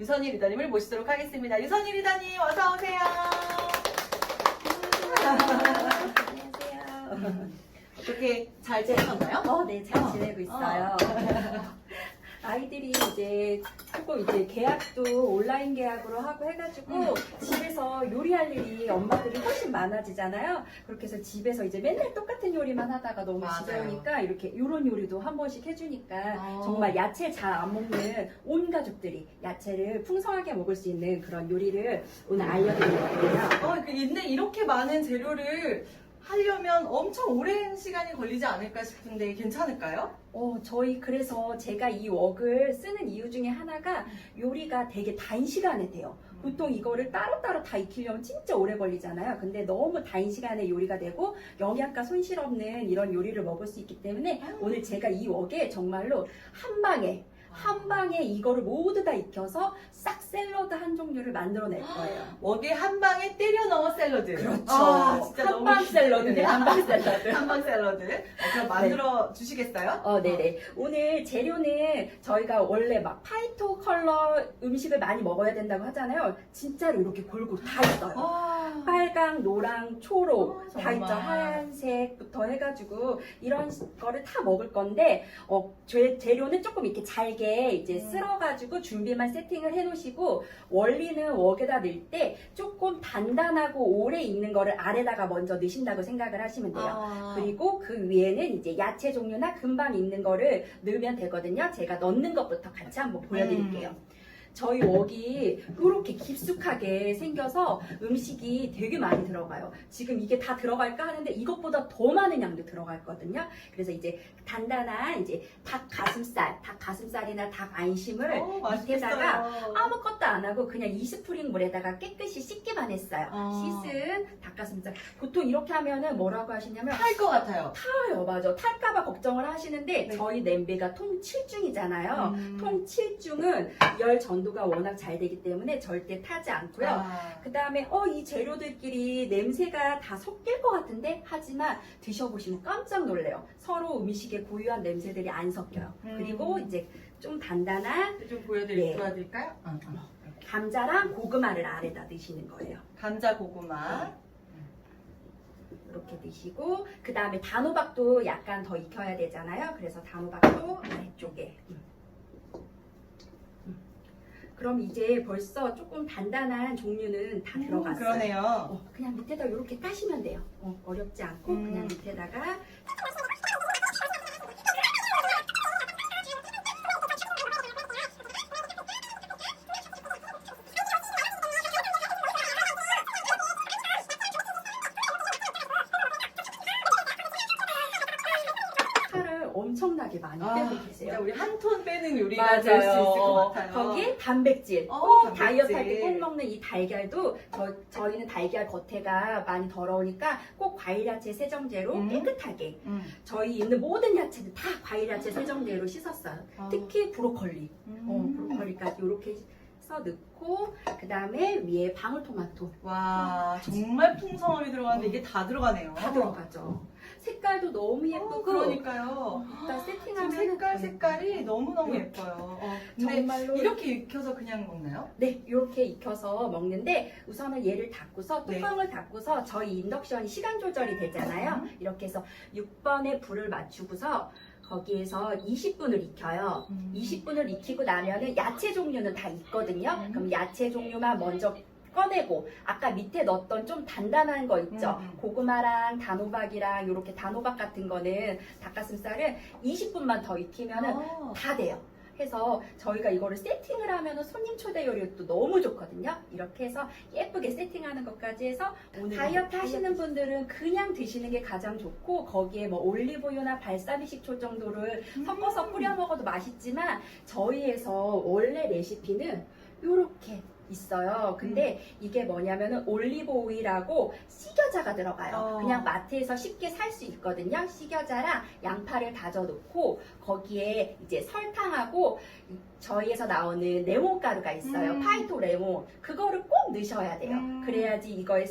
유선희 리더님을 모시도록 하겠습니다. 유선희 리더님 어서 오세요. 안녕하세요. 어떻게 잘 지내셨나요? 어, 네, 잘 어. 지내고 있어요. 아이들이 이제 조금 이제 계약도 온라인 계약으로 하고 해가지고 음. 집에서 요리할 일이 엄마들이 훨씬 많아지잖아요. 그렇게 해서 집에서 이제 맨날 똑같은 요리만 하다가 너무 맞아요. 지겨우니까 이렇게 요런 요리도 한 번씩 해주니까 어. 정말 야채 잘 안 먹는 온 가족들이 야채를 풍성하게 먹을 수 있는 그런 요리를 오늘 알려드리거든요. 어, 그 근데 이렇게 많은 재료를 하려면 엄청 오랜 시간이 걸리지 않을까 싶은데 괜찮을까요? 어, 저희 그래서 제가 이 웍을 쓰는 이유 중에 하나가 요리가 되게 단시간에 돼요. 보통 이거를 따로따로 다 익히려면 진짜 오래 걸리잖아요. 근데 너무 단시간에 요리가 되고 영양가 손실 없는 이런 요리를 먹을 수 있기 때문에 오늘 제가 이 웍에 정말로 한 방에 한 방에 이거를 모두 다 익혀서 싹 샐러드 한 종류를 만들어낼 거예요. 웍에 한 방에 때려 넣어 샐러드. 그렇죠. 아, 진짜 너무 한방 샐러드네, 한방 샐러드. 한방 샐러드. 어, 그럼 만들어 주시겠어요? 어, 네네. 오늘 재료는 저희가 원래 막 파이토 컬러 음식을 많이 먹어야 된다고 하잖아요. 진짜로 이렇게 골고루 다 있어요. 아, 빨강, 노랑, 초록 어, 다 정말. 있죠. 하얀색부터 해가지고 이런 거를 다 먹을 건데 어, 재, 재료는 조금 이렇게 잘게 이제 음. 쓸어가지고 준비만 세팅을 해놓으시고 원리는 웍에다 넣을 때 조금 단단하고 오래 익는 거를 아래다가 먼저 넣으신다고 생각을 하시면 돼요. 아. 그리고 그 위에는 이제 야채 종류나 금방 익는 거를 넣으면 되거든요. 제가 넣는 것부터 같이 한번 보여드릴게요. 음. 저희 웍이 이렇게 깊숙하게 생겨서 음식이 되게 많이 들어가요. 지금 이게 다 들어갈까 하는데 이것보다 더 많은 양도 들어갔거든요. 그래서 이제 단단한 이제 닭 가슴살, 닭 가슴살이나 닭 안심을 어, 밑에다가. 아무것도 안 하고 그냥 20프링 물에다가 깨끗이 씻기만 했어요. 어. 씻은 닭가슴살. 보통 이렇게 하면은 뭐라고 하시냐면 탈 것 같아요. 타요, 맞아. 탈까봐 걱정을 하시는데 네. 저희 냄비가 통 7중이잖아요. 음. 통 7중은 열 전 도가 워낙 잘 되기 때문에 절대 타지 않고요. 아. 그 다음에 어 이 재료들끼리 냄새가 다 섞일 것 같은데 하지만 드셔보시면 깜짝 놀래요. 서로 음식에 고유한 냄새들이 안 섞여요. 음. 그리고 이제 좀 단단한 좀 보여드릴, 네. 보여드릴까요? 어, 어. 감자랑 고구마를 아래다 넣으시는 거예요. 감자 고구마. 이렇게 넣으시고 그 다음에 단호박도 약간 더 익혀야 되잖아요. 그래서 단호박도 아래쪽에. 음. 음. 그럼 이제 벌써 조금 단단한 종류는 다 음, 들어갔어요. 그러네요. 어, 그냥 밑에다 이렇게 까시면 돼요. 어, 어렵지 않고 음. 그냥 밑에다가 엄청나게 많이 아, 빼고 진짜 계세요. 우리 한 톤 빼는 요리가 될 수 있을 것 같아요. 거기에 단백질. 어, 꼭. 다이어트 할 때 꼭 먹는 이 달걀도 저, 저희는 달걀 겉에가 많이 더러우니까 꼭 과일 야채 세정제로 음. 깨끗하게 음. 저희 있는 모든 야채는 다 과일 야채 세정제로 씻었어요. 아. 특히 브로콜리. 음. 어, 브로콜리까지 이렇게 써 넣고 그 다음에 위에 방울토마토 와 정말 풍성하게 들어가는데 이게 다 들어가네요. 다 들어가죠. 색깔도 너무 어, 예쁘고 그러니까요. 색깔 색깔이 너무 너무 예뻐요. 어, 근데 정말로 이렇게 익혀서 그냥 먹나요? 네, 이렇게 익혀서 먹는데 우선은 얘를 닫고서 네. 뚜껑을 닫고서 저희 인덕션이 시간 조절이 되잖아요. 음. 이렇게 해서 6번에 불을 맞추고서 거기에서 20분을 익혀요. 음. 20분을 익히고 나면은 야채 종류는 다 있거든요. 음. 그럼 야채 종류만 먼저 꺼내고 아까 밑에 넣었던 좀 단단한 거 있죠. 음. 고구마랑 단호박이랑 이렇게 단호박 같은 거는 닭가슴살은 20분만 더 익히면은 어. 다 돼요. 해서 저희가 이거를 세팅을 하면 손님 초대 요리도 너무 좋거든요. 이렇게 해서 예쁘게 세팅하는 것까지 해서 다이어트 하시는 분들은 그냥 드시는 게 가장 좋고 거기에 뭐 올리브유나 발사믹 식초 정도를 음. 섞어서 뿌려 먹어도 맛있지만 저희에서 원래 레시피는 이렇게 있어요. 근데 음. 이게 뭐냐면은 올리브 오일하고 식여자가 들어가요. 어. 그냥 마트에서 쉽게 살 수 있거든요. 식여자랑 양파를 다져 놓고 거기에 이제 설탕하고 저희에서 나오는 레몬 가루가 있어요. 음. 파이토 레몬. 그거를 꼭 넣으셔야 돼요. 음. 그래야지 이거의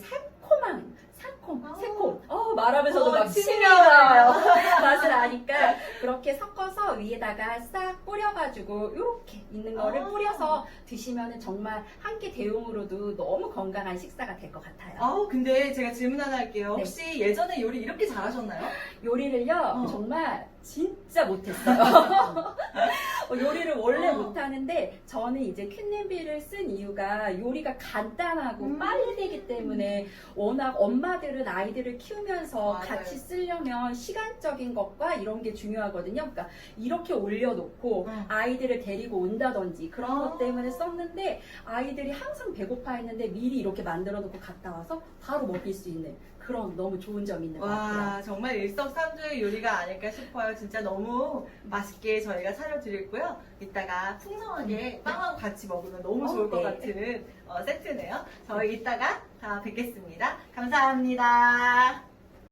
새콤한 상콤, 아. 새콤. 어, 말하면서도 어, 막 침이 침이 나와요. 맛을 아니까 그렇게 섞어서 위에다가 싹 뿌려가지고 이렇게 있는 거를 아. 뿌려서 드시면은 정말 한 끼 대용으로도 너무 건강한 식사가 될 것 같아요. 아우 근데 제가 질문 하나 할게요. 네. 혹시 예전에 요리 이렇게 잘하셨나요? 요리를요 어. 정말 진짜 못했어요. 어, 요리를 원래 어. 못하는데 저는 이제 퀸냄비를 쓴 이유가 요리가 간단하고 음. 빨리 되기 때문에 워낙 엄마들은 아이들을 키우면서 맞아요. 같이 쓰려면 시간적인 것과 이런 게 중요하거든요. 그러니까 이렇게 올려놓고 음. 아이들을 데리고 온다든지 그런 아. 것 때문에 썼는데 아이들이 항상 배고파 했는데 미리 이렇게 만들어 놓고 갔다 와서 바로 먹일 수 있는 그런 너무 좋은 점이 있는 것 같아요. 와 정말 일석삼조의 요리가 아닐까 싶어요. 진짜 너무 맛있게 저희가 차려드렸고요. 이따가 풍성하게 빵하고 같이 먹으면 너무 어, 좋을 것 네. 같은 어, 세트네요. 저희 이따가 다 뵙겠습니다. 감사합니다.